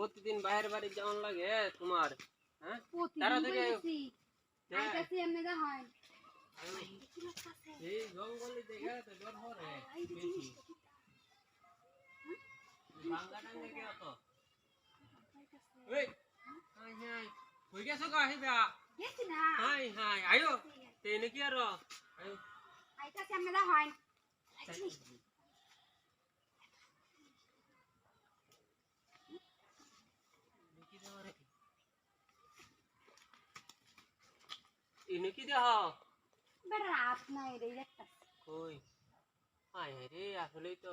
প্রতিদিন বাইরে বাড়ি যাওয়ার লাগে তোমার হ্যাঁ? আয়ো। বলেছি হ্যাঁ। আইতাছি এমনি যা এই জঙ্গলে দেখে তো ডর হরে বেশি। বাংলা অত এই হাই হাই। কই গেছো গা হিবা হাই হাই আয়ো। তেনে কি আর? আয়ো। হয়। এনে কি দেহ বেটা রাত নাই রে একটা কই হাই হাই রে আসলেই তো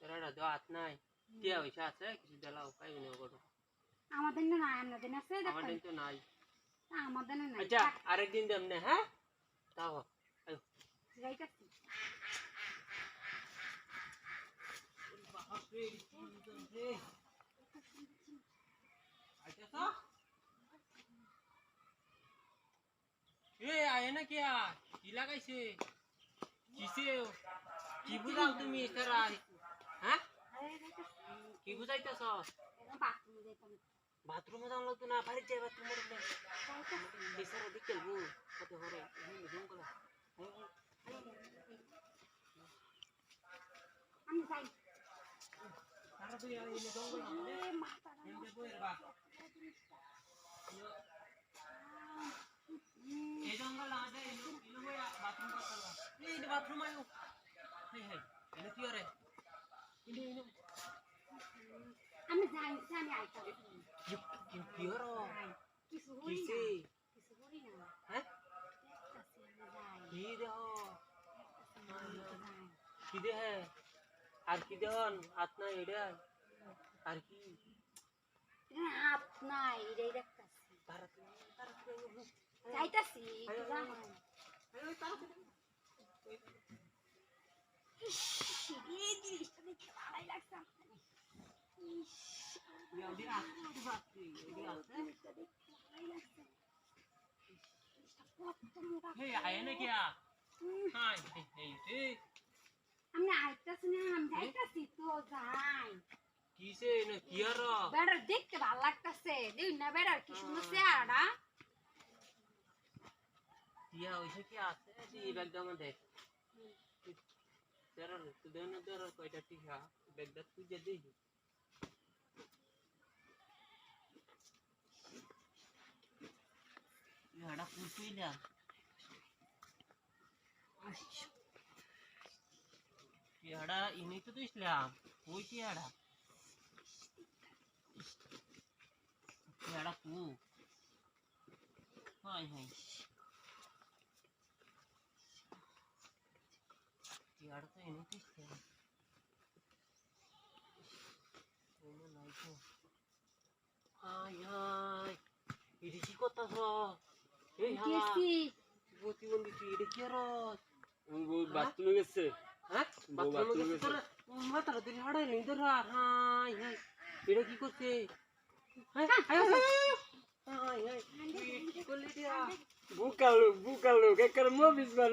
তোরা তো হাত নাই কে হইছে আছে কিছু দিলাও পাইবি না গটো আমাদের না নাই আমাদের আছে আমার দেখেন তো নাই আমাদের না নাই আচ্ছা আরেকদিন দেমনে হ্যাঁ তাও আয়ো যাইতাছি বাপরে রে আইতাছ এ আয় না কে কি লাগাইছে? কিসে? কি বুঝাও তুমি তারা হ্যাঁ? কি বুঝাইতেছ? বাথরুমে যাওয়া লাগতো না বাড়িতে যাই বাথরুমে ঢুকলে বিছানা দিকে বু কত জঙ্গল আমি যাই তারা তুই এই জঙ্গল এ মাথা এমনি বইয়ের বাপ এই জঙ্গল আমাদের ইলু ইলু বইয়া বাথরুম করতে এই যে বাথরুম আয়ো হাই হাই ইলু কি করে ইলু ইলু আমি যাই আমি আইতাম কি কি কি হরো কিছু হই কিসে না কিছু হই না হ্যাঁ দেখতাছি আমি যাই কি দেহ আমি যাই কি দেহ আর কি দেহন হাত নাই এটা আর কি হাত নাই রে দেখতাছি তারা তারা যাইতাছি আয়ো, যা আয়ো। হয় আয়ো তারা ইস, দেখে আমার। দেখে আমি আইতাছি না আমি যাইতাছি তো যাই কিসে কি আর বেড়ার দেখতে ভালো লাগতাছে দেখ না বেড়ার কি সুন্দর চেহারাটা টিয়া হইছে কি আছে এই ব্যাগটা মধ্যে তেরার তো দেন তেরার কয়টা টিহা? ব্যাগটা যে দেখি ইয়াডা পুতুই না। ইয়াডা ইনি তো দিছিলাম ওই টিয়াডা ইয়াডা কু? High high. ইয়াডা তো হাই হাই এটি কি করতাছ এই হালা প্রতিবন্ধী তুই এটা কি বউ বাথরুমে গেছে। হ্যাঁ? বাথরুমে গেছে তোরা? মাথার দিন হাড়াই নেই তোরা হাই হাই এটা কি করছে? হাই হাই হাই হাই তুই কি করলি দিয়া বুকালো বুকালো কেকার মবিস বানায়।